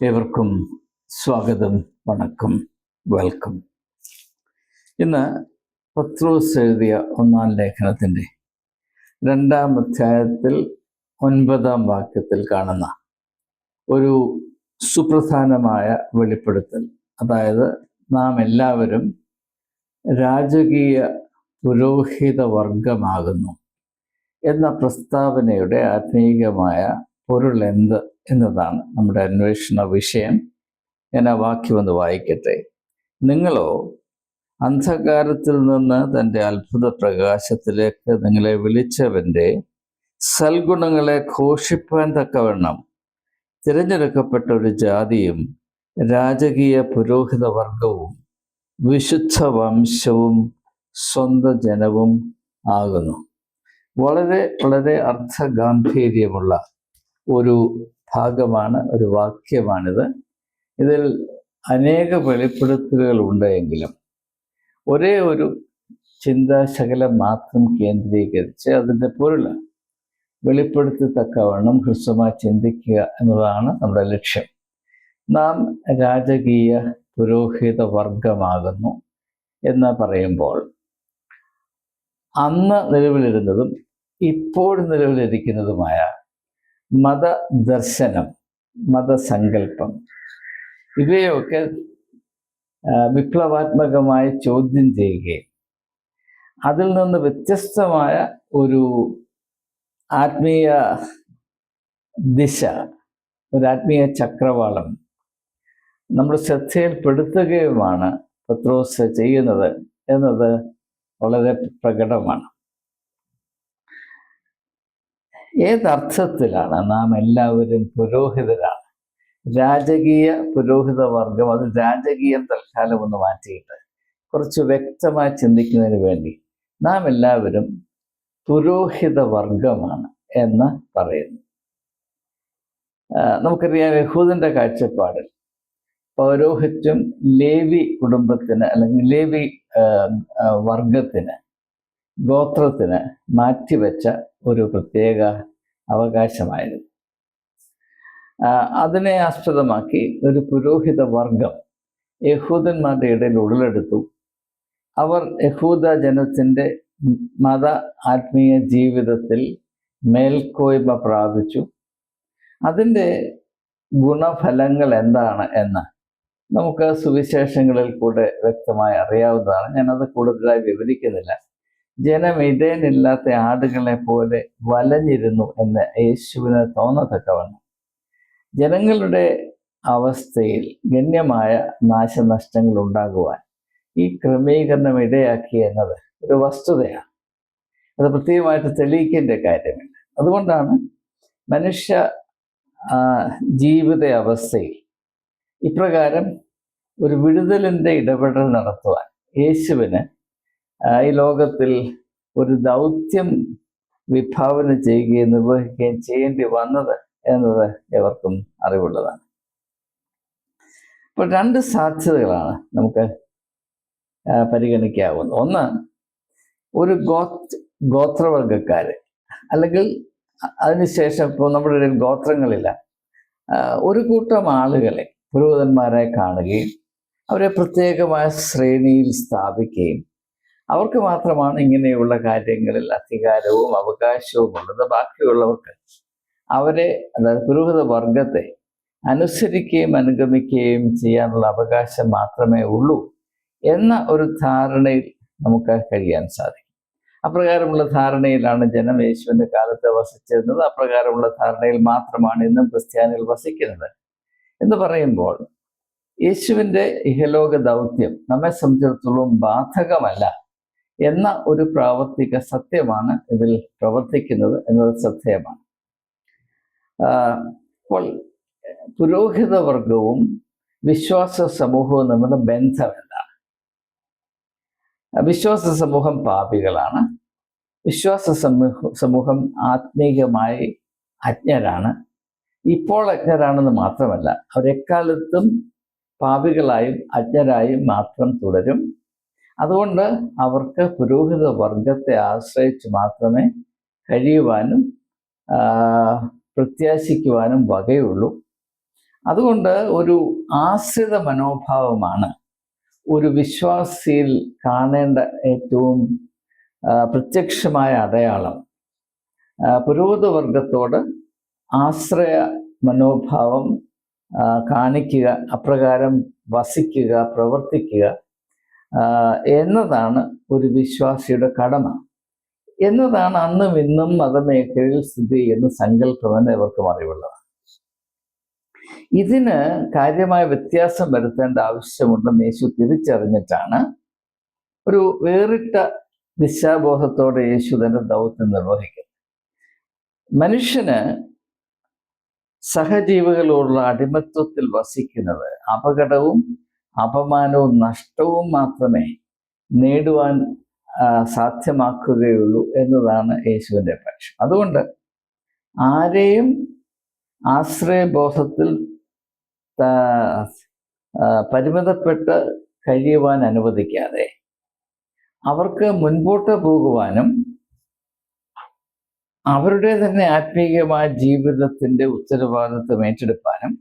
ഏവർക്കും സ്വാഗതം വണക്കം വെൽക്കം. ഇന്ന് പത്രോസ് എഴുതിയ ഒന്നാം ലേഖനത്തിന്റെ രണ്ടാം അധ്യായത്തിൽ ഒൻപതാം വാക്യത്തിൽ കാണുന്ന ഒരു സുപ്രധാനമായ വെളിപ്പെടുത്തൽ. അതായത് നാം എല്ലാവരും രാജകീയ പുരോഹിത വർഗമാകുന്നു എന്ന പ്രസ്താവനയുടെ ആത്മീയമായ പൊരുൾ എന്ത്? എന്നതാണ് നമ്മുടെ അന്വേഷണ വിഷയം. ഞാൻ ആ വാക്യം ഒന്ന് വായിക്കട്ടെ. നിങ്ങളോ അന്ധകാരത്തിൽ നിന്ന് തന്റെ അത്ഭുത പ്രകാശത്തിലേക്ക് നിങ്ങളെ വിളിച്ചവന്റെ സൽഗുണങ്ങളെ ഘോഷിപ്പാൻ തക്കവണ്ണം തിരഞ്ഞെടുക്കപ്പെട്ട ഒരു ജാതിയും രാജകീയ പുരോഹിത വർഗവും വിശുദ്ധ വംശവും സ്വന്ത ജനവും ആകുന്നു. വളരെ വളരെ അർത്ഥഗാംഭീര്യമുള്ള ഒരു ഭാഗമാണ് ഒരു വാക്യമാണിത്. ഇതിൽ അനേക വെളിപ്പെടുത്തലുകൾ ഉണ്ടെങ്കിലും ഒരേ ഒരു ചിന്താശകലം മാത്രം കേന്ദ്രീകരിച്ച് അതിന്റെ പൊരുൾ വെളിപ്പെടുത്തത്തക്കവണ്ണം ഹ്രസ്വമായി ചിന്തിക്കുക എന്നതാണ് നമ്മുടെ ലക്ഷ്യം. നാം രാജകീയ പുരോഹിത വർഗമാകുന്നു എന്ന് പറയുമ്പോൾ അന്ന് നിലവിലിരുന്നതും ഇപ്പോൾ നിലവിലിരിക്കുന്നതുമായ മതദർശനം മതസങ്കല്പം ഇവയൊക്കെ വിപ്ലവാത്മകമായി ചോദ്യം ചെയ്യുകയും അതിൽ നിന്ന് വ്യത്യസ്തമായ ഒരു ആത്മീയ ദിശ ഒരു ആത്മീയ ചക്രവാളം നമ്മൾ ശ്രദ്ധയിൽപ്പെടുത്തുകയുമാണ് പത്രോസ് ചെയ്യുന്നത് എന്നത് വളരെ പ്രകടമാണ്. ഏതർത്ഥത്തിലാണ് നാം എല്ലാവരും പുരോഹിതരാണ്? രാജകീയ പുരോഹിത വർഗം അത് രാജകീയം തൽക്കാലം ഒന്ന് മാറ്റിയിട്ട് കുറച്ച് വ്യക്തമായി ചിന്തിക്കുന്നതിന് വേണ്ടി നാം എല്ലാവരും പുരോഹിത വർഗമാണ് എന്ന് പറയുന്നു. നമുക്കറിയാം യഹൂദന്റെ കാഴ്ചപ്പാടിൽ പൗരോഹിത്യം ലേവി കുടുംബത്തിന് അല്ലെങ്കിൽ ലേവി വർഗത്തിന് ഗോത്രത്തിന് മാറ്റിവെച്ച ഒരു പ്രത്യേക അവകാശമായിരുന്നു അതിനെ ആസ്പദമാക്കി ഒരു പുരോഹിത വർഗം യഹൂദന്മാരുടെ ഇടയിൽ ഉടലെടുത്തു അവർ യഹൂദ ജനത്തിന്റെ മത ആത്മീയ ജീവിതത്തിൽ മേൽക്കോയ്മ പ്രാപിച്ചു. അതിന്റെ ഗുണഫലങ്ങൾ എന്താണ് എന്ന് നമുക്ക് സുവിശേഷങ്ങളിൽ കൂടെ വ്യക്തമായി അറിയാവുന്നതാണ്. ഞാനത് കൂടുതലായി വിവരിക്കുന്നില്ല. ജനം ഇടയനില്ലാത്ത ആടുകളെ പോലെ വലഞ്ഞിരുന്നു എന്ന് യേശുവിന് തോന്നത്തക്കവണ്ണം. ജനങ്ങളുടെ അവസ്ഥയിൽ ഗണ്യമായ നാശനഷ്ടങ്ങൾ ഉണ്ടാകുവാൻ ഈ ക്രമീകരണം ഇടയാക്കി എന്നത് ഒരു വസ്തുതയാണ്. അത് പ്രത്യേകമായിട്ട് തെളിയിക്കേണ്ട കാര്യമില്ല. അതുകൊണ്ടാണ് മനുഷ്യ ജീവിത അവസ്ഥയിൽ ഇപ്രകാരം ഒരു വിടുതലിന്റെ ഇടപെടൽ നടത്തുവാൻ യേശുവിന് ഈ ലോകത്തിൽ ഒരു ദൗത്യം വിഭാവനം ചെയ്യുകയും നിർവഹിക്കുകയും ചെയ്യേണ്ടി വന്നത് എന്നത് എവർക്കും അറിവുള്ളതാണ്. ഇപ്പോൾ രണ്ട് സാധ്യതകളാണ് നമുക്ക് പരിഗണിക്കാവുന്നത്. ഒന്ന് ഒരു ഗോ ഗോത്രവർഗക്കാർ അല്ലെങ്കിൽ അതിനുശേഷം ഇപ്പോൾ നമ്മുടെ ഇടയിൽ ഗോത്രങ്ങളില്ല. ഒരു കൂട്ടം ആളുകളെ പുരോഹിതന്മാരെ കാണുകയും അവരെ പ്രത്യേകമായ ശ്രേണിയിൽ സ്ഥാപിക്കുകയും അവർക്ക് മാത്രമാണ് ഇങ്ങനെയുള്ള കാര്യങ്ങളിൽ അധികാരവും അവകാശവും ഉള്ളത്. ബാക്കിയുള്ളവർക്ക് അവരെ അതായത് പുരോഹിത വർഗത്തെ അനുസരിക്കുകയും അനുഗമിക്കുകയും ചെയ്യാനുള്ള അവകാശം മാത്രമേ ഉള്ളൂ എന്ന ഒരു ധാരണയിൽ നമുക്ക് കഴിയാൻ സാധിക്കും. അപ്രകാരമുള്ള ധാരണയിലാണ് ജനം യേശുവിന്റെ കാലത്ത് വസിച്ചിരുന്നത്. അപ്രകാരമുള്ള ധാരണയിൽ മാത്രമാണ് ഇന്നും ക്രിസ്ത്യാനികൾ വസിക്കുന്നത്. എന്ന് പറയുമ്പോൾ യേശുവിന്റെ ഇഹലോക ദൗത്യം നമ്മെ സംബന്ധിച്ചിടത്തോളം ബാധകമല്ല. എന്ന ഒരു പ്രാവർത്തിക സത്യമാണ് ഇതിൽ പ്രവർത്തിക്കുന്നത് എന്നത് ശ്രദ്ധേയമാണ്. അപ്പോൾ പുരോഹിത വർഗവും വിശ്വാസ സമൂഹവും തമ്മിലുള്ള ബന്ധം എന്താണ്? വിശ്വാസ സമൂഹം പാപികളാണ്. വിശ്വാസ സമൂഹ സമൂഹം ആത്മീകമായി അജ്ഞരാണ്. ഇപ്പോൾ അജ്ഞരാണെന്ന് മാത്രമല്ല അവരെക്കാലത്തും പാപികളായും അജ്ഞരായും മാത്രം തുടരും. അതുകൊണ്ട് അവർക്ക് പുരോഹിത വർഗത്തെ ആശ്രയിച്ച് മാത്രമേ കഴിയുവാനും പ്രത്യാശിക്കുവാനും വകയുള്ളൂ. അതുകൊണ്ട് ഒരു ആശ്രിത മനോഭാവമാണ് ഒരു വിശ്വാസിയിൽ കാണേണ്ട ഏറ്റവും പ്രത്യക്ഷമായ അടയാളം. പുരോഹിത പുരോഹിതവർഗത്തോട് ആശ്രയ മനോഭാവം കാണിക്കുക അപ്രകാരം വസിക്കുക പ്രവർത്തിക്കുക എന്നതാണ് ഒരു വിശ്വാസിയുടെ കടമ. എന്നതാണ് അന്നും ഇന്നും മതമേഖലയിൽ സ്ഥിതി ചെയ്യുന്ന സങ്കല്പമെന്ന് ഇവർക്കും അറിവുള്ളത്. ഇതിന് കാര്യമായ വ്യത്യാസം വരുത്തേണ്ട ആവശ്യമുണ്ടെന്ന് യേശു തിരിച്ചറിഞ്ഞിട്ടാണ് ഒരു വേറിട്ട ദിശാബോധത്തോടെ യേശു തന്റെ ദൗത്യം നിർവഹിക്കുന്നത്. മനുഷ്യന് സഹജീവികളോടുള്ള അടിമത്വത്തിൽ വസിക്കുന്നത് അപകടവും അപമാനവും നഷ്ടവും മാത്രമേ നേടുവാൻ സാധ്യമാക്കുകയുള്ളൂ എന്നതാണ് യേശുവിന്റെ പക്ഷം. അതുകൊണ്ട് ആരെയും ആശ്രയബോധത്തിൽ പരിമിതപ്പെട്ട് കഴിയുവാൻ അനുവദിക്കാതെ അവർക്ക് മുൻപോട്ട് പോകുവാനും അവരുടെ തന്നെ ആത്മീയമായ ജീവിതത്തിന്റെ ഉത്തരവാദിത്വം ഏറ്റെടുക്കാനും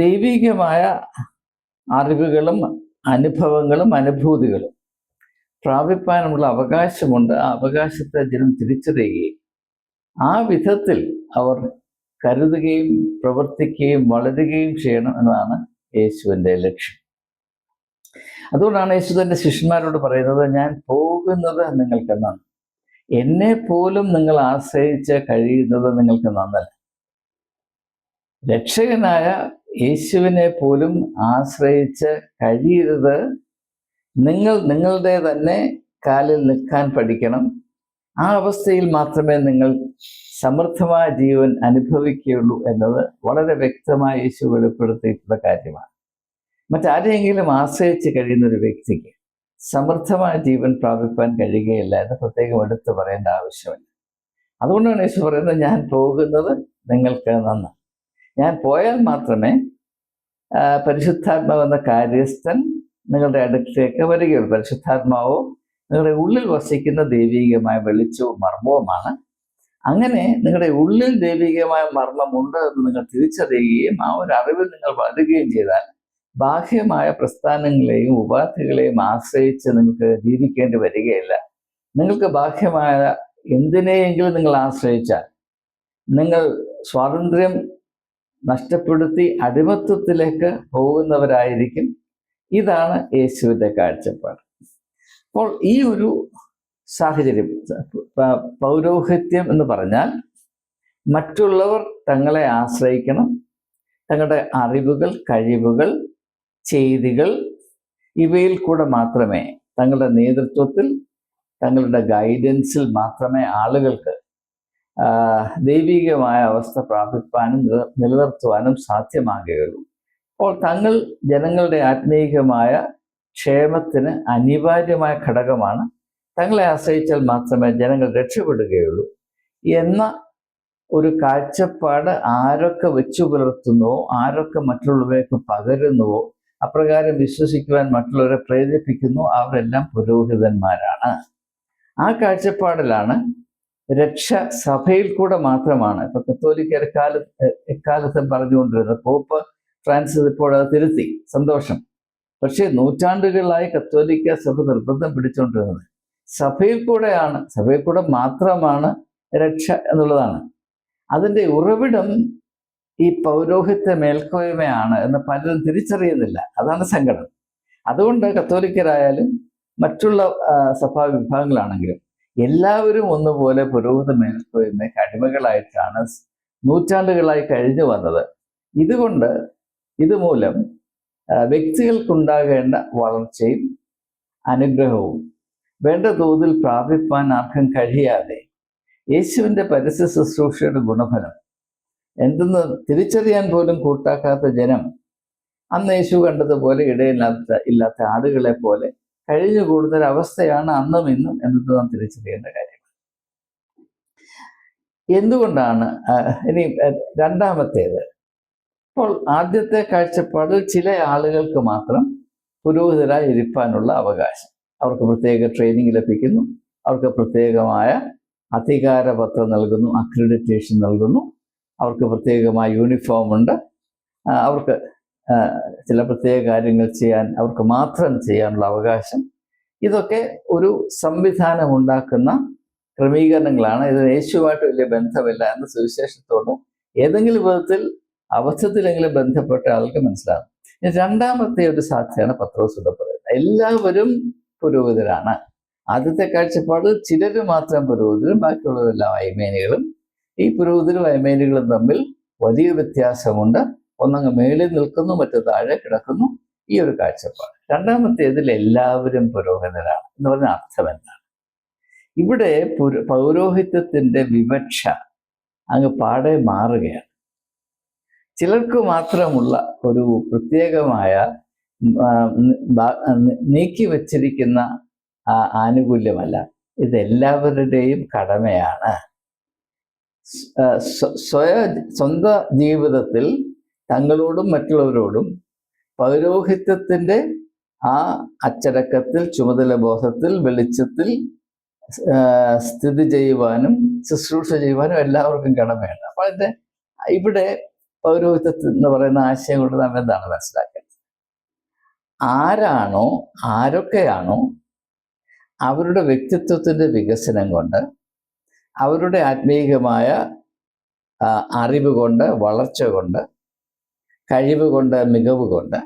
ദൈവികമായ അറിവുകളും അനുഭവങ്ങളും അനുഭൂതികളും പ്രാപിപ്പാനുമുള്ള അവകാശമുണ്ട്. ആ അവകാശത്തെ ജനം തിരിച്ചറിയുകയും ആ വിധത്തിൽ അവർ കരുതുകയും പ്രവർത്തിക്കുകയും വളരുകയും ചെയ്യണം എന്നതാണ് യേശുവിന്റെ ലക്ഷ്യം. അതുകൊണ്ടാണ് യേശു തന്റെ ശിഷ്യന്മാരോട് പറയുന്നത് ഞാൻ പോകുന്നത് നിങ്ങൾക്ക് നന്ദി എന്നെ പോലും നിങ്ങൾ ആശ്രയിച്ച് കഴിയുന്നത് നിങ്ങൾക്ക് നന്നല്ല രക്ഷകനായ യേശുവിനെ പോലും ആശ്രയിച്ച് കഴിയരുത്. നിങ്ങൾ നിങ്ങളുടെ തന്നെ കാലിൽ നിൽക്കാൻ പഠിക്കണം. ആ അവസ്ഥയിൽ മാത്രമേ നിങ്ങൾ സമൃദ്ധമായ ജീവൻ അനുഭവിക്കുകയുള്ളൂ എന്നത് വളരെ വ്യക്തമായി യേശു വെളിപ്പെടുത്തിയിട്ടുള്ള കാര്യമാണ്. മറ്റാരെയെങ്കിലും ആശ്രയിച്ച് കഴിയുന്ന ഒരു വ്യക്തിക്ക് സമൃദ്ധമായ ജീവൻ പ്രാപിപ്പാൻ കഴിയുകയില്ല എന്ന് പ്രത്യേകം എടുത്തു പറയേണ്ട ആവശ്യമില്ല. അതുകൊണ്ടാണ് യേശു പറയുന്നത് ഞാൻ പോകുന്നത് നിങ്ങൾക്ക് നന്ന് ഞാൻ പോയാൽ മാത്രമേ പരിശുദ്ധാത്മാവെന്ന കാര്യസ്ഥൻ നിങ്ങളുടെ അടുത്തേക്ക് വരികയുള്ളൂ. പരിശുദ്ധാത്മാവോ നിങ്ങളുടെ ഉള്ളിൽ വസിക്കുന്ന ദൈവികമായ വെളിച്ചവും മർമ്മവുമാണ്. അങ്ങനെ നിങ്ങളുടെ ഉള്ളിൽ ദൈവികമായ മർമ്മമുണ്ട് എന്ന് നിങ്ങൾ തിരിച്ചറിയുകയും ആ ഒരു അറിവിൽ നിങ്ങൾ വളരുകയും ചെയ്താൽ ബാഹ്യമായ പ്രസ്ഥാനങ്ങളെയും ഉപാധികളെയും ആശ്രയിച്ച് നിങ്ങൾക്ക് ജീവിക്കേണ്ടി വരികയില്ല. നിങ്ങൾക്ക് ബാഹ്യമായ എന്തിനെയെങ്കിലും നിങ്ങൾ ആശ്രയിച്ചാൽ നിങ്ങൾ സ്വാതന്ത്ര്യം നഷ്ടപ്പെടുത്തി അടിമത്വത്തിലേക്ക് പോകുന്നവരായിരിക്കും. ഇതാണ് യേശുവിന്റെ കാഴ്ചപ്പാട്. അപ്പോൾ ഈ ഒരു സാഹചര്യം പൗരോഹിത്യം എന്ന് പറഞ്ഞാൽ മറ്റുള്ളവർ തങ്ങളെ ആശ്രയിക്കണം. തങ്ങളുടെ അറിവുകൾ കഴിവുകൾ ചെയ്തികൾ ഇവയിൽ കൂടെ മാത്രമേ തങ്ങളുടെ നേതൃത്വത്തിൽ തങ്ങളുടെ ഗൈഡൻസിൽ മാത്രമേ ആളുകൾക്ക് ദൈവികമായ അവസ്ഥ പ്രാപിപ്പാനും നിലനിർത്തുവാനും സാധ്യമാകുകയുള്ളൂ. അപ്പോൾ തങ്ങൾ ജനങ്ങളുടെ ആത്മീയമായ ക്ഷേമത്തിന് അനിവാര്യമായ ഘടകമാണ്. തങ്ങളെ ആശ്രയിച്ചാൽ മാത്രമേ ജനങ്ങൾ രക്ഷപ്പെടുകയുള്ളൂ. എന്ന ഒരു കാഴ്ചപ്പാട് ആരൊക്കെ വെച്ചു പുലർത്തുന്നുവോ ആരൊക്കെ മറ്റുള്ളവർക്ക് പകരുന്നുവോ അപ്രകാരം വിശ്വസിക്കുവാൻ മറ്റുള്ളവരെ പ്രേരിപ്പിക്കുന്നു അവരെല്ലാം പുരോഹിതന്മാരാണ്. ആ കാഴ്ചപ്പാടിലാണ് രക്ഷ സഭയിൽ കൂടെ മാത്രമാണ്. ഇപ്പൊ കത്തോലിക്ക എക്കാലത്ത് എക്കാലത്തും പറഞ്ഞുകൊണ്ടിരുന്നത് പോപ്പ് ഫ്രാൻസിസ് ഇപ്പോൾ അത് തിരുത്തി. സന്തോഷം. പക്ഷേ നൂറ്റാണ്ടുകളായി കത്തോലിക്ക സഭ നിർബന്ധം പിടിച്ചുകൊണ്ടിരുന്നത് സഭയിൽ കൂടെയാണ്. സഭയിൽ കൂടെ മാത്രമാണ് രക്ഷ എന്നുള്ളതാണ്. അതിന്റെ ഉറവിടം ഈ പൗരോഹിത്യ മേൽക്കോയ്മയാണ് എന്ന് പലരും തിരിച്ചറിയുന്നില്ല. അതാണ് സങ്കടം. അതുകൊണ്ട് കത്തോലിക്കരായാലും മറ്റുള്ള സഭാ വിഭാഗങ്ങളാണെങ്കിലും എല്ലാവരും ഒന്നുപോലെ പുരോഹിത മേൽക്കോയ്മയ്ക്ക് അടിമകളായിട്ടാണ് നൂറ്റാണ്ടുകളായി കഴിഞ്ഞു വന്നത്. ഇതുകൊണ്ട് ഇതുമൂലം വ്യക്തികൾക്കുണ്ടാകേണ്ട വളർച്ചയും അനുഗ്രഹവും വേണ്ട തോതിൽ പ്രാപിപ്പാൻ ആർക്കും കഴിയാതെ യേശുവിന്റെ പരസ്യ ശുശ്രൂഷയുടെ ഗുണഫലം എന്തെന്ന് തിരിച്ചറിയാൻ പോലും കൂട്ടാക്കാത്ത ജനം അന്ന് യേശു കണ്ടതുപോലെ ഇടയില്ലാത്ത ഇല്ലാത്ത ആടുകളെ പോലെ കഴിഞ്ഞു കൂടുന്ന അവസ്ഥയാണ് അന്നും ഇന്നും എന്നത് നാം തിരിച്ചറിയേണ്ട കാര്യം എന്തുകൊണ്ടാണ് ഇനി രണ്ടാമത്തേത് ഇപ്പോൾ ആദ്യത്തെ കാഴ്ചപ്പാടിൽ ചില ആളുകൾക്ക് മാത്രം പുരോഹിതരായി ഇരിപ്പാനുള്ള അവകാശം. അവർക്ക് പ്രത്യേക ട്രെയിനിങ് ലഭിക്കുന്നു അവർക്ക് പ്രത്യേകമായ അധികാരപത്രം നൽകുന്നു അക്രഡിറ്റേഷൻ നൽകുന്നു അവർക്ക് പ്രത്യേകമായ യൂണിഫോം ഉണ്ട്. അവർക്ക് ചില പ്രത്യേക കാര്യങ്ങൾ ചെയ്യാൻ അവർക്ക് മാത്രം ചെയ്യാനുള്ള അവകാശം. ഇതൊക്കെ ഒരു സംവിധാനം ഉണ്ടാക്കുന്ന ക്രമീകരണങ്ങളാണ്. ഇത് യേശുവായിട്ട് വലിയ ബന്ധമില്ല എന്ന സുവിശേഷത്തോടും ഏതെങ്കിലും വിധത്തിൽ അബദ്ധത്തിലെങ്കിലും ബന്ധപ്പെട്ട ആൾക്ക് മനസ്സിലാകും. രണ്ടാമത്തെ ഒരു സാധ്യതയാണ് പത്രോസുടെ പറയുന്നത്. എല്ലാവരും പുരോഹിതരാണ്. ആദ്യത്തെ കാഴ്ചപ്പാട് ചിലർ മാത്രം പുരോഹിതരും ബാക്കിയുള്ളവരെല്ലാം അയ്മേനികളും. ഈ പുരോഹിതരും അയ്മേനികളും തമ്മിൽ വലിയ വ്യത്യാസമുണ്ട്. ഒന്നങ്ങ് മേളിൽ നിൽക്കുന്നു മറ്റു താഴെ കിടക്കുന്നു. ഈ ഒരു കാഴ്ചപ്പാട്. രണ്ടാമത്തേതിൽ എല്ലാവരും പുരോഹിതരാണ്. എന്ന് പറഞ്ഞ അർത്ഥം എന്താണ്? ഇവിടെ പൗരോഹിത്യത്തിന്റെ വിവക്ഷ അങ്ങ് പാടെ മാറുകയാണ്. ചിലർക്ക് മാത്രമുള്ള ഒരു പ്രത്യേകമായ നീക്കി വച്ചിരിക്കുന്ന ആനുകൂല്യമല്ല. ഇതെല്ലാവരുടെയും കടമയാണ്. സ്വയ സ്വന്ത ജീവിതത്തിൽ തങ്ങളോടും മറ്റുള്ളവരോടും പൗരോഹിത്യത്തിന്റെ ആ അച്ചടക്കത്തിൽ ചുമതല ബോധത്തിൽ വെളിച്ചത്തിൽ സ്ഥിതി ചെയ്യുവാനും ശുശ്രൂഷ ചെയ്യുവാനും എല്ലാവർക്കും കടമയാണ്. അപ്പോൾ അതിന്റെ ഇവിടെ പൗരോഹിത്യത്തിൽ എന്ന് പറയുന്ന ആശയം കൊണ്ട് നാം എന്താണ് മനസ്സിലാക്കേണ്ടത്? ആരാണോ ആരൊക്കെയാണോ അവരുടെ വ്യക്തിത്വത്തിന്റെ വികസനം കൊണ്ട് അവരുടെ ആത്മീയമായ അറിവ് കൊണ്ട് വളർച്ച കൊണ്ട് കഴിവ് കൊണ്ട് മികവ് കൊണ്ട്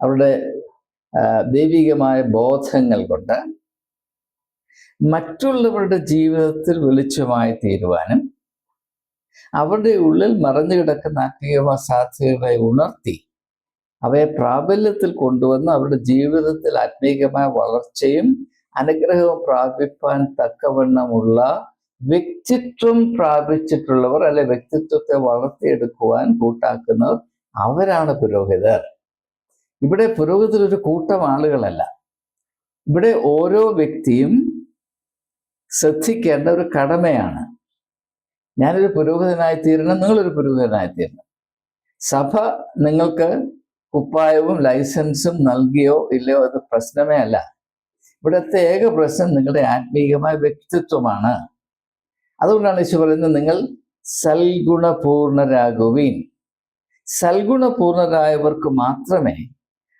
അവരുടെ ദൈവികമായ ബോധങ്ങൾ കൊണ്ട് മറ്റുള്ളവരുടെ ജീവിതത്തിൽ വെളിച്ചമായി തീരുവാനും അവരുടെ ഉള്ളിൽ മറഞ്ഞു കിടക്കുന്ന ആത്മീയമായ സാധ്യതകളെ ഉണർത്തി അവയെ പ്രാബല്യത്തിൽ കൊണ്ടുവന്ന് അവരുടെ ജീവിതത്തിൽ ആത്മീയമായ വളർച്ചയും അനുഗ്രഹവും പ്രാപിപ്പാൻ തക്കവണ്ണമുള്ള വ്യക്തിത്വം പ്രാപിച്ചിട്ടുള്ളവർ അല്ലെ വ്യക്തിത്വത്തെ വളർത്തിയെടുക്കുവാൻ കൂട്ടാക്കുന്നവർ അവരാണ് പുരോഹിതർ. ഇവിടെ പുരോഹിതർ ഒരു കൂട്ടം ആളുകളല്ല. ഇവിടെ ഓരോ വ്യക്തിയും ശ്രദ്ധിക്കേണ്ട ഒരു കടമയാണ്. ഞാനൊരു പുരോഹിതനായി തീരണം നിങ്ങളൊരു പുരോഹിതനായി തീരണം. സഭ നിങ്ങൾക്ക് കുപ്പായവും ലൈസൻസും നൽകിയോ ഇല്ലയോ അത് പ്രശ്നമേ അല്ല. ഇവിടുത്തെ ഏക പ്രശ്നം നിങ്ങളുടെ ആത്മീയമായ വ്യക്തിത്വമാണ്. അതുകൊണ്ടാണ് ഈശോ പറയുന്നത് നിങ്ങൾ സൽഗുണപൂർണരാകുവീൻ. സൽഗുണപൂർണരായവർക്ക് മാത്രമേ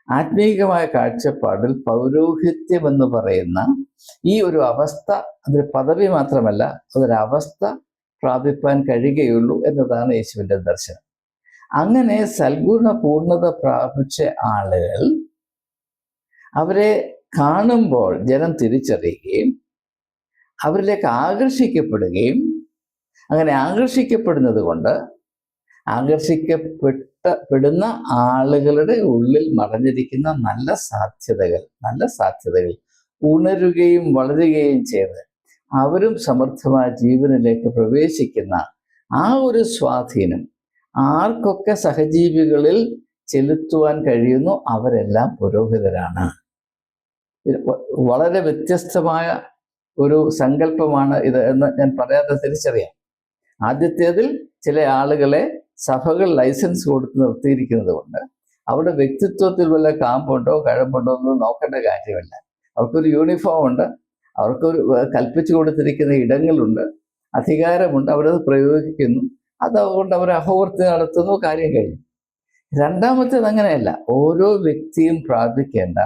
ആത്മീയമായ കാഴ്ചപ്പാടിൽ പൗരോഹിത്യം എന്ന് പറയുന്ന ഈ ഒരു അവസ്ഥ അതൊരു പദവി മാത്രമല്ല അതൊരവസ്ഥ പ്രാപിപ്പാൻ കഴിയുകയുള്ളൂ എന്നതാണ് യേശുവിന്റെ ദർശനം. അങ്ങനെ സൽഗുണ പൂർണത പ്രാപിച്ച ആളുകൾ അവരെ കാണുമ്പോൾ ജനം തിരിച്ചറിയുകയും അവരിലേക്ക് ആകർഷിക്കപ്പെടുകയും അങ്ങനെ ആകർഷിക്കപ്പെടുന്നത് കൊണ്ട് ആകർഷിക്കപ്പെട്ട പെടുന്ന ആളുകളുടെ ഉള്ളിൽ മറഞ്ഞിരിക്കുന്ന നല്ല സാധ്യതകൾ നല്ല സാധ്യതകൾ ഉണരുകയും വളരുകയും ചെയ്ത് അവരും സമർത്ഥമായ ജീവനിലേക്ക് പ്രവേശിക്കുന്ന ആ ഒരു സ്വാധീനം ആർക്കൊക്കെ സഹജീവികളിൽ ചെലുത്തുവാൻ കഴിയുന്നു അവരെല്ലാം പുരോഹിതരാണ്. വളരെ വ്യത്യസ്തമായ ഒരു സങ്കല്പമാണ് ഇത് എന്ന് ഞാൻ പറയാതെ തിരിച്ചറിയാം. ആദ്യത്തേതിൽ ചില ആളുകളെ സഭകൾ ലൈസൻസ് കൊടുത്ത് നിർത്തിയിരിക്കുന്നത് കൊണ്ട് അവരുടെ വ്യക്തിത്വത്തിൽ വല്ല കാമ്പുണ്ടോ കഴമ്പുണ്ടോ എന്ന് നോക്കേണ്ട കാര്യമല്ല. അവർക്കൊരു യൂണിഫോം ഉണ്ട് അവർക്കൊരു കൽപ്പിച്ചു കൊടുത്തിരിക്കുന്ന ഇടങ്ങളുണ്ട് അധികാരമുണ്ട് അവരത് പ്രയോഗിക്കുന്നു. അതുകൊണ്ട് അവർ അഹോവർത്തി നടത്തുന്നു കാര്യം കഴിഞ്ഞു. രണ്ടാമത്തേത് അങ്ങനെയല്ല ഓരോ വ്യക്തിയും പ്രാപിക്കേണ്ട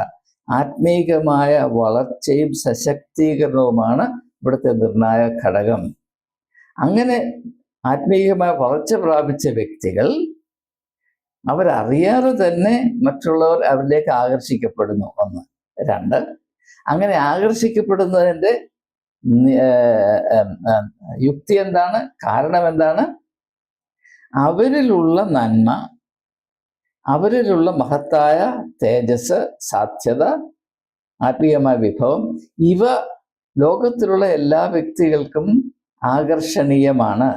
ആത്മീകമായ വളർച്ചയും സശക്തീകരണവുമാണ് ഇവിടുത്തെ നിർണായക ഘടകം. അങ്ങനെ ആത്മീയമായ വളർച്ച പ്രാപിച്ച വ്യക്തികൾ അവരറിയാതെ തന്നെ മറ്റുള്ളവർ അവരിലേക്ക് ആകർഷിക്കപ്പെടുന്നു. ഒന്ന്. രണ്ട്. അങ്ങനെ ആകർഷിക്കപ്പെടുന്നതിന്റെ യുക്തി എന്താണ്? കാരണം എന്താണ്? അവരിലുള്ള നന്മ അവരിലുള്ള മഹത്തായ തേജസ് സാധ്യത ആത്മീയമായ വിഭവം ഇവ ലോകത്തിലുള്ള എല്ലാ വ്യക്തികൾക്കും ആകർഷണീയമാണ്.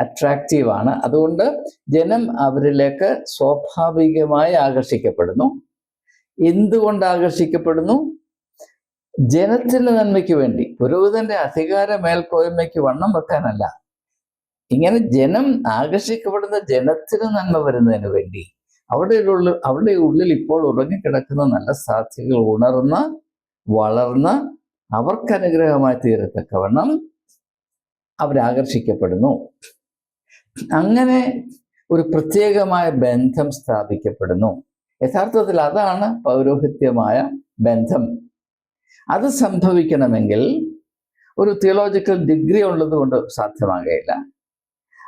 അട്രാക്റ്റീവാണ് അതുകൊണ്ട് ജനം അവരിലേക്ക് സ്വാഭാവികമായി ആകർഷിക്കപ്പെടുന്നു. എന്തുകൊണ്ട് ആകർഷിക്കപ്പെടുന്നു? ജനത്തിന്റെ നന്മയ്ക്ക് വേണ്ടി. പുരോഹിതന്റെ അധികാര മേൽക്കോയ്മയ്ക്ക് വണ്ണം വെക്കാനല്ല. ഇങ്ങനെ ജനം ആകർഷിക്കപ്പെടുന്ന ജനത്തിന് നന്മ വരുന്നതിന് വേണ്ടി അവിടെ ഉള്ള അവിടെ ഉള്ളിൽ ഇപ്പോൾ ഉറങ്ങിക്കിടക്കുന്ന നല്ല സാധ്യതകൾ ഉണർന്ന് വളർന്ന് അവർക്കനുഗ്രഹമായി തീരത്തക്കവണ്ണം അവരാകർഷിക്കപ്പെടുന്നു. അങ്ങനെ ഒരു പ്രത്യേകമായ ബന്ധം സ്ഥാപിക്കപ്പെടുന്നു. യഥാർത്ഥത്തിൽ അതാണ് പൗരോഹിത്യമായ ബന്ധം. അത് സംഭവിക്കണമെങ്കിൽ ഒരു തിയോളജിക്കൽ ഡിഗ്രി ഉള്ളത് കൊണ്ട് സാധ്യമാകുകയില്ല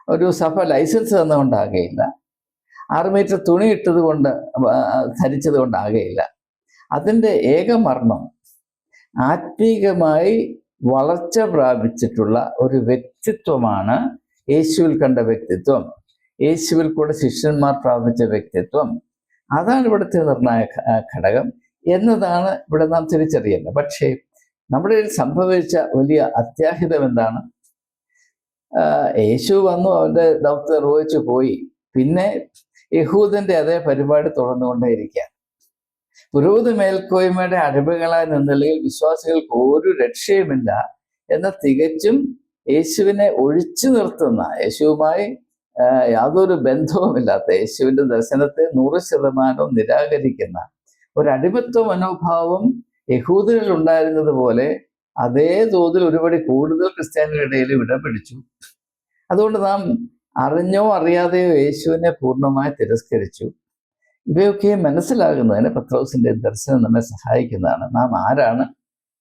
ഒരു സഭ ലൈസൻസ് തന്നുകൊണ്ടാകുകയില്ല ആറ് മീറ്റർ തുണി ഇട്ടത് കൊണ്ട് ധരിച്ചത് കൊണ്ടാകുകയില്ല അതിന്റെ ഏക മർമ്മം ആത്മീകമായി വളർച്ച പ്രാപിച്ചിട്ടുള്ള ഒരു വ്യക്തിത്വമാണ് യേശുവിൽ കണ്ട വ്യക്തിത്വം യേശുവിൽ കൂടെ ശിഷ്യന്മാർ പ്രാപിച്ച വ്യക്തിത്വം അതാണ് ഇവിടുത്തെ നിർണായക ഘടകം എന്നതാണ് ഇവിടെ നാം തിരിച്ചറിയേണ്ടത്. പക്ഷേ നമ്മുടെ സംഭവിച്ച വലിയ അത്യാഹിതം എന്താണ്? യേശു വന്നു അവന്റെ ദൗത്യം നിർവഹിച്ചു പോയി. പിന്നെ യഹൂദന്റെ അതേ പരിപാടി തുടർന്നുകൊണ്ടേയിരിക്കുക പുരോഹിത മേൽക്കോയ്മയുടെ അടിമകളായി നിന്നില്ലെങ്കിൽ വിശ്വാസികൾക്ക് ഒരു രക്ഷയുമില്ല എന്ന തികച്ചും യേശുവിനെ ഒഴിച്ചു നിർത്തുന്ന യേശുവുമായി യാതൊരു ബന്ധവുമില്ലാത്ത യേശുവിന്റെ ദർശനത്തെ നൂറ് ശതമാനവും നിരാകരിക്കുന്ന ഒരടിമത്വ മനോഭാവം യഹൂദരിൽ ഉണ്ടായിരുന്നത് പോലെ അതേ തോതിൽ ഒരുപടി കൂടുതൽ ക്രിസ്ത്യാനികളുടെ ഇടം പിടിച്ചു. അതുകൊണ്ട് നാം അറിഞ്ഞോ അറിയാതെയോ യേശുവിനെ പൂർണമായി തിരസ്കരിച്ചു. ഇവയൊക്കെ മനസ്സിലാകുന്നതിന് പത്രോസിന്റെ ദർശനം നമ്മെ സഹായിക്കുന്നതാണ്. നാം ആരാണ്?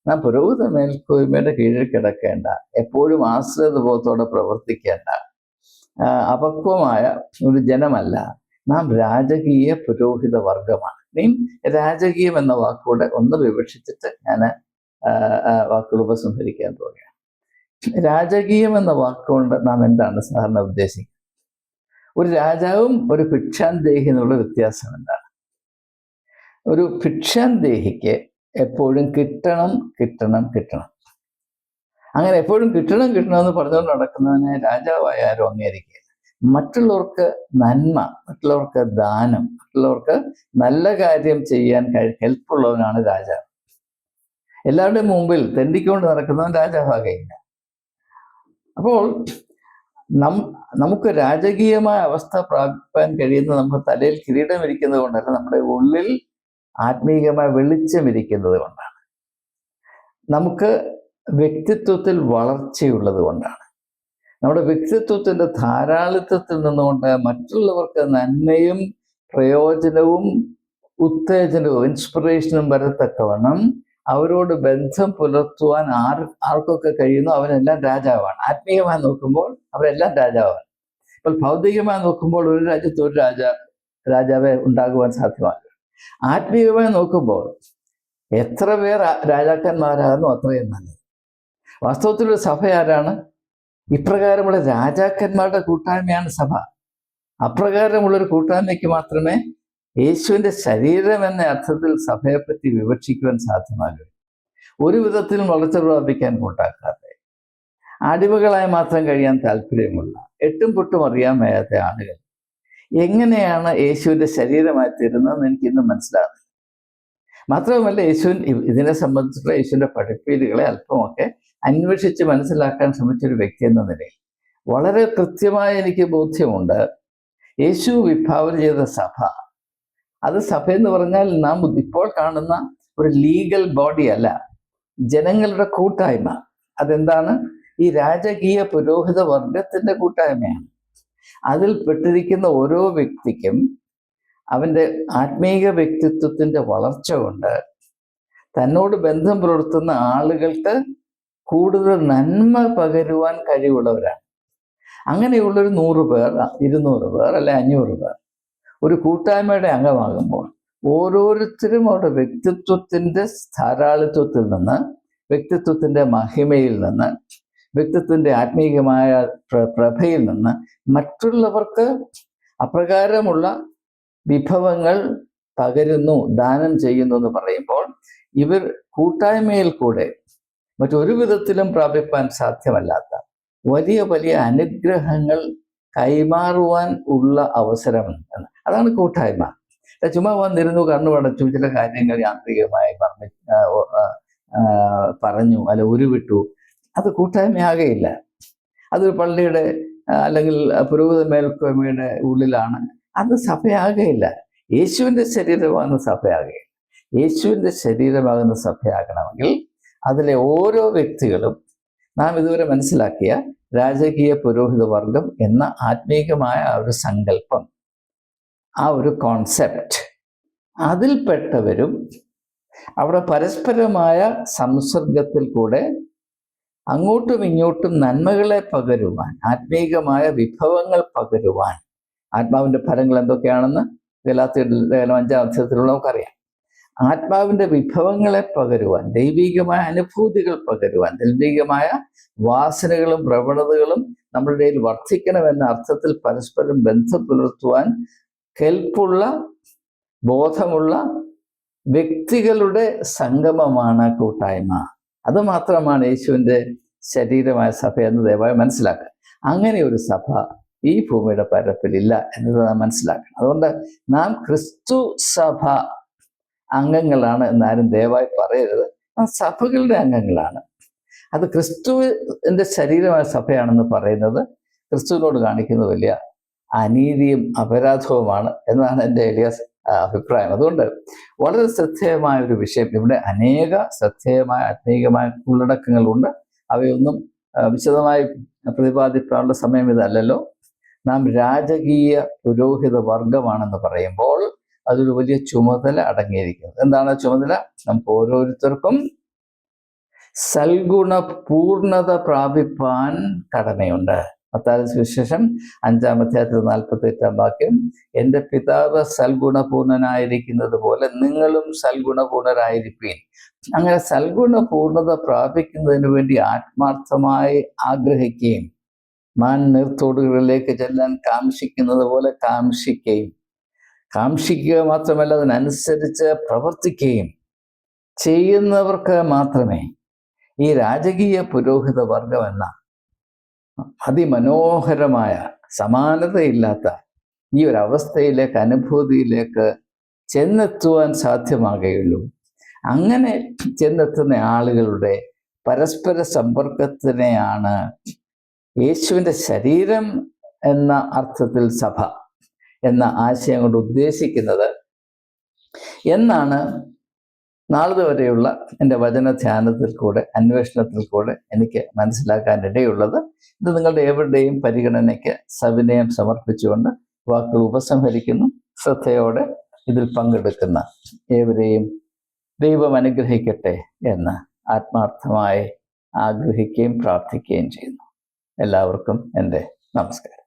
നാം പുരോഹിത മേൽക്കോയ്മയുടെ കീഴിൽ കിടക്കേണ്ട എപ്പോഴും ആശ്രിതബോധത്തോടെ പ്രവർത്തിക്കേണ്ട അപക്വമായ ഒരു ജനമല്ല. നാം രാജകീയ പുരോഹിത വർഗമാണ്. ഇനിയും രാജകീയം എന്ന വാക്കുകൂടെ ഒന്ന് വിവക്ഷിച്ചിട്ട് ഞാൻ വാക്കുകൾ ഉപസംഹരിക്കാൻ പോവുകയാണ്. രാജകീയം എന്ന വാക്കുകൊണ്ട് നാം എന്താണ് സാധാരണ ഉദ്ദേശിക്കുന്നത്? ഒരു രാജാവും ഒരു ഭിക്ഷാന്തേഹി എന്നുള്ള വ്യത്യാസം എന്താണ്? ഒരു ഭിക്ഷാന്തേഹിക്ക് എപ്പോഴും കിട്ടണം കിട്ടണം കിട്ടണം. അങ്ങനെ എപ്പോഴും കിട്ടണം കിട്ടണം എന്ന് പറഞ്ഞുകൊണ്ട് നടക്കുന്നതിനെ രാജാവായ ആരും അംഗീകരിക്കുകയില്ല. മറ്റുള്ളവർക്ക് നന്മ മറ്റുള്ളവർക്ക് ദാനം മറ്റുള്ളവർക്ക് നല്ല കാര്യം ചെയ്യാൻ ഹെൽപ്പുള്ളവനാണ് രാജാവ്. എല്ലാവരുടെയും മുമ്പിൽ തെണ്ടിക്കൊണ്ട് നടക്കുന്നവൻ രാജാവാകയില്ല അപ്പോൾ നം നമുക്ക് രാജകീയമായ അവസ്ഥ പ്രാപിക്കാൻ കഴിയുന്ന നമുക്ക് തലയിൽ കിരീടം ഇരിക്കുന്നത് കൊണ്ടല്ല നമ്മുടെ ഉള്ളിൽ ആത്മീയമായ വെളിച്ചം ഇരിക്കുന്നത് കൊണ്ടാണ്. നമുക്ക് വ്യക്തിത്വത്തിൽ വളർച്ചയുള്ളത് കൊണ്ടാണ്. നമ്മുടെ വ്യക്തിത്വത്തിന്റെ ധാരാളിത്വത്തിൽ നിന്നുകൊണ്ട് മറ്റുള്ളവർക്ക് നന്മയും പ്രയോജനവും ഉത്തേജനവും ഇൻസ്പിറേഷനും വരത്തക്കവണ്ണം അവരോട് ബന്ധം പുലർത്തുവാൻ ആർ ആർക്കൊക്കെ കഴിയുന്നു അവനെല്ലാം രാജാവാണ്. ആത്മീയമായി നോക്കുമ്പോൾ അവരെല്ലാം രാജാവാണ്. ഇപ്പോൾ ഭൗതികമായി നോക്കുമ്പോൾ ഒരു രാജ്യത്ത് ഒരു രാജ രാജാവെ ഉണ്ടാകുവാൻ സാധ്യമാണ് ആത്മീയമായി നോക്കുമ്പോൾ എത്ര പേർ രാജാക്കന്മാരാകുന്നു അത്രയും നല്ലത്. വാസ്തവത്തിൽ ഒരു സഭ ആരാണ്? ഇപ്രകാരമുള്ള രാജാക്കന്മാരുടെ കൂട്ടായ്മയാണ് സഭ. അപ്രകാരമുള്ളൊരു കൂട്ടായ്മയ്ക്ക് മാത്രമേ യേശുവിന്റെ ശരീരം എന്ന അർത്ഥത്തിൽ സഭയെപ്പറ്റി വിവക്ഷിക്കുവാൻ സാധ്യമാകൂ. ഒരു വിധത്തിലും വളർച്ച പ്രാപിക്കാൻ കൂട്ടാക്കാതെ. അടിമകളായി മാത്രം കഴിയാൻ താല്പര്യമുള്ള എട്ടും പൊട്ടും അറിയാൻ വയ്യാത്ത ആളുകൾ. എങ്ങനെയാണ് യേശുവിന്റെ ശരീരമായി തീരുന്നതെന്ന് എനിക്കിന്നും മനസ്സിലാകുന്നത് മാത്രവുമല്ല യേശുവിൻ ഇതിനെ സംബന്ധിച്ചുള്ള യേശുവിന്റെ പഠിപ്പീലുകളെ അല്പമൊക്കെ അന്വേഷിച്ച് മനസ്സിലാക്കാൻ ശ്രമിച്ചൊരു വ്യക്തി എന്ന നിലയിൽ വളരെ കൃത്യമായ എനിക്ക് ബോധ്യമുണ്ട്. യേശു വിഭാവന ചെയ്ത സഭ അത് സഭ എന്ന് പറഞ്ഞാൽ നാം ഇപ്പോൾ കാണുന്ന ഒരു ലീഗൽ ബോഡി അല്ല ജനങ്ങളുടെ കൂട്ടായ്മ. അതെന്താണ്? ഈ രാജകീയ പുരോഹിത വർഗത്തിന്റെ കൂട്ടായ്മയാണ്. അതിൽ പെട്ടിരിക്കുന്ന ഓരോ വ്യക്തിക്കും അവന്റെ ആത്മീക വ്യക്തിത്വത്തിന്റെ വളർച്ച കൊണ്ട് തന്നോട് ബന്ധം പുലർത്തുന്ന ആളുകൾക്ക് കൂടുതൽ നന്മ പകരുവാൻ കഴിവുള്ളവരാണ്. അങ്ങനെയുള്ളൊരു നൂറ് പേർ ഇരുന്നൂറ് പേർ അല്ലെ അഞ്ഞൂറ് പേർ ഒരു കൂട്ടായ്മയുടെ അംഗമാകുമ്പോൾ ഓരോരുത്തരും അവരുടെ വ്യക്തിത്വത്തിന്റെ ധാരാളിത്വത്തിൽ നിന്ന് വ്യക്തിത്വത്തിന്റെ മഹിമയിൽ നിന്ന് വ്യക്തിത്വത്തിന്റെ ആത്മീയമായ പ്രഭയിൽ നിന്ന് മറ്റുള്ളവർക്ക് അപ്രകാരമുള്ള വിഭവങ്ങൾ പകരുന്നു ദാനം ചെയ്യുന്നു എന്ന് പറയുമ്പോൾ ഇവർ കൂട്ടായ്മയിൽ കൂടെ മറ്റൊരു വിധത്തിലും പ്രാപിപ്പാൻ സാധ്യമല്ലാത്ത വലിയ വലിയ അനുഗ്രഹങ്ങൾ കൈമാറുവാൻ ഉള്ള അവസരം അതാണ് കൂട്ടായ്മ. ചുമ്മാ വന്നിരുന്നു കണ്ണു പടച്ചു ചില കാര്യങ്ങൾ യാന്ത്രികമായി പറഞ്ഞു പറഞ്ഞു അല്ല ഉരുവിട്ടു അത് കൂട്ടായ്മയാകയില്ല. അതൊരു പള്ളിയുടെ അല്ലെങ്കിൽ പുരോഗതി മേൽക്കോയ്മയുടെ ഉള്ളിലാണ്. അത് സഭയാകയില്ല. യേശുവിന്റെ ശരീരമാകുന്ന സഭയാകയില്ല. യേശുവിന്റെ ശരീരമാകുന്ന സഭയാകണമെങ്കിൽ അതിലെ ഓരോ വ്യക്തികളും നാം ഇതുവരെ മനസ്സിലാക്കിയ രാജകീയ പുരോഹിത വർഗം എന്ന ആത്മീകമായ ഒരു സങ്കല്പം ആ ഒരു കോൺസെപ്റ്റ് അതിൽപ്പെട്ടവരും അവിടെ പരസ്പരമായ സംസർഗത്തിൽ കൂടെ അങ്ങോട്ടും ഇങ്ങോട്ടും നന്മകളെ പകരുവാൻ ആത്മീകമായ വിഭവങ്ങൾ പകരുവാൻ. ആത്മാവിന്റെ ഫലങ്ങൾ എന്തൊക്കെയാണെന്ന് ഗലാത്തി ലേഖനം അഞ്ചാം അധ്യായത്തിലുള്ള നമുക്കറിയാം. ആത്മാവിന്റെ വിഭവങ്ങളെ പകരുവാൻ ദൈവികമായ അനുഭൂതികൾ പകരുവാൻ ദൈവികമായ വാസനകളും പ്രവണതകളും നമ്മുടെ ഇടയിൽ വർദ്ധിക്കണമെന്ന അർത്ഥത്തിൽ പരസ്പരം ബന്ധം പുലർത്തുവാൻ കെൽപ്പുള്ള ബോധമുള്ള വ്യക്തികളുടെ സംഗമമാണ് കൂട്ടായ്മ. അത് മാത്രമാണ് യേശുവിന്റെ ശരീരമായ സഭ എന്ന് ദയവായി മനസ്സിലാക്കുക. അങ്ങനെ ഒരു സഭ ഈ ഭൂമിയുടെ പരപ്പിലില്ല എന്നത് നാം മനസ്സിലാക്കണം. അതുകൊണ്ട് നാം ക്രിസ്തു സഭ അംഗങ്ങളാണ് എന്നാരും ദയവായി പറയരുത്. സഭകളുടെ അംഗങ്ങളാണ്. അത് ക്രിസ്തുവിന്റെ ശരീരമായ സഭയാണെന്ന് പറയുന്നത് ക്രിസ്തുവിനോട് കാണിക്കുന്ന വലിയ അനീതിയും അപരാധവുമാണ് എന്നാണ് എന്റെ ആ, അഭിപ്രായം. അതുകൊണ്ട് വളരെ ശ്രദ്ധേയമായ ഒരു വിഷയം. ഇവിടെ അനേക ശ്രദ്ധേയമായ ആത്മീയമായ ഉള്ളടക്കങ്ങളുണ്ട്. അവയൊന്നും വിശദമായി പ്രതിപാദിക്കാനുള്ള സമയം ഇതല്ലല്ലോ. നാം രാജകീയ പുരോഹിത വർഗമാണെന്ന് പറയുമ്പോൾ അതൊരു വലിയ ചുമതല അടങ്ങിയിരിക്കുന്നത് എന്താണ് ചുമതല? നമുക്ക് ഓരോരുത്തർക്കും സൽഗുണ പൂർണത പ്രാപിപ്പാൻ കടമയുണ്ട്. മത്തായ സുവിശേഷം അഞ്ചാം അധ്യായത്തിൽ നാൽപ്പത്തി എട്ടാം വാക്യം എന്റെ പിതാവ് സൽഗുണപൂർണനായിരിക്കുന്നത് പോലെ നിങ്ങളും സൽഗുണപൂർണരായിരിക്കുകയും അങ്ങനെ സൽഗുണ പൂർണത പ്രാപിക്കുന്നതിന് വേണ്ടി ആത്മാർത്ഥമായി ആഗ്രഹിക്കുകയും മാൻ നീർത്തോടുകളിലേക്ക് ചെല്ലാൻ കാംക്ഷിക്കുന്നത് പോലെ കാംക്ഷിക്കുകയും കാംക്ഷിക്കുക മാത്രമല്ല അതിനനുസരിച്ച് പ്രവർത്തിക്കുകയും ചെയ്യുന്നവർക്ക് മാത്രമേ ഈ രാജകീയ പുരോഹിത വർഗം എന്ന അതിമനോഹരമായ സമാനതയില്ലാത്ത ഈ ഒരു അവസ്ഥയിലേക്ക് അനുഭൂതിയിലേക്ക് ചെന്നെത്തുവാൻ സാധ്യമാകുകയുള്ളൂ അങ്ങനെ ചെന്നെത്തുന്ന ആളുകളുടെ പരസ്പര സമ്പർക്കത്തിനെയാണ് യേശുവിന്റെ ശരീരം എന്ന അർത്ഥത്തിൽ സഭ എന്ന ആശയം കൊണ്ട് ഉദ്ദേശിക്കുന്നത്. എന്നാണ് നാളെ വരെയുള്ള എന്റെ വചന ധ്യാനത്തിൽ കൂടെ അന്വേഷണത്തിൽ കൂടെ എനിക്ക് മനസ്സിലാക്കാൻ ഇടയുള്ളത് ഇത് നിങ്ങളുടെ ഏവരുടെയും പരിഗണനയ്ക്ക് സവിനയം സമർപ്പിച്ചുകൊണ്ട് വാക്കുകൾ ഉപസംഹരിക്കുന്നു ശ്രദ്ധയോടെ ഇതിൽ പങ്കെടുക്കുന്ന ഏവരെയും ദൈവം അനുഗ്രഹിക്കട്ടെ എന്ന് ആത്മാർത്ഥമായി ആഗ്രഹിക്കുകയും പ്രാർത്ഥിക്കുകയും ചെയ്യുന്നു. എല്ലാവർക്കും എന്റെ നമസ്കാരം.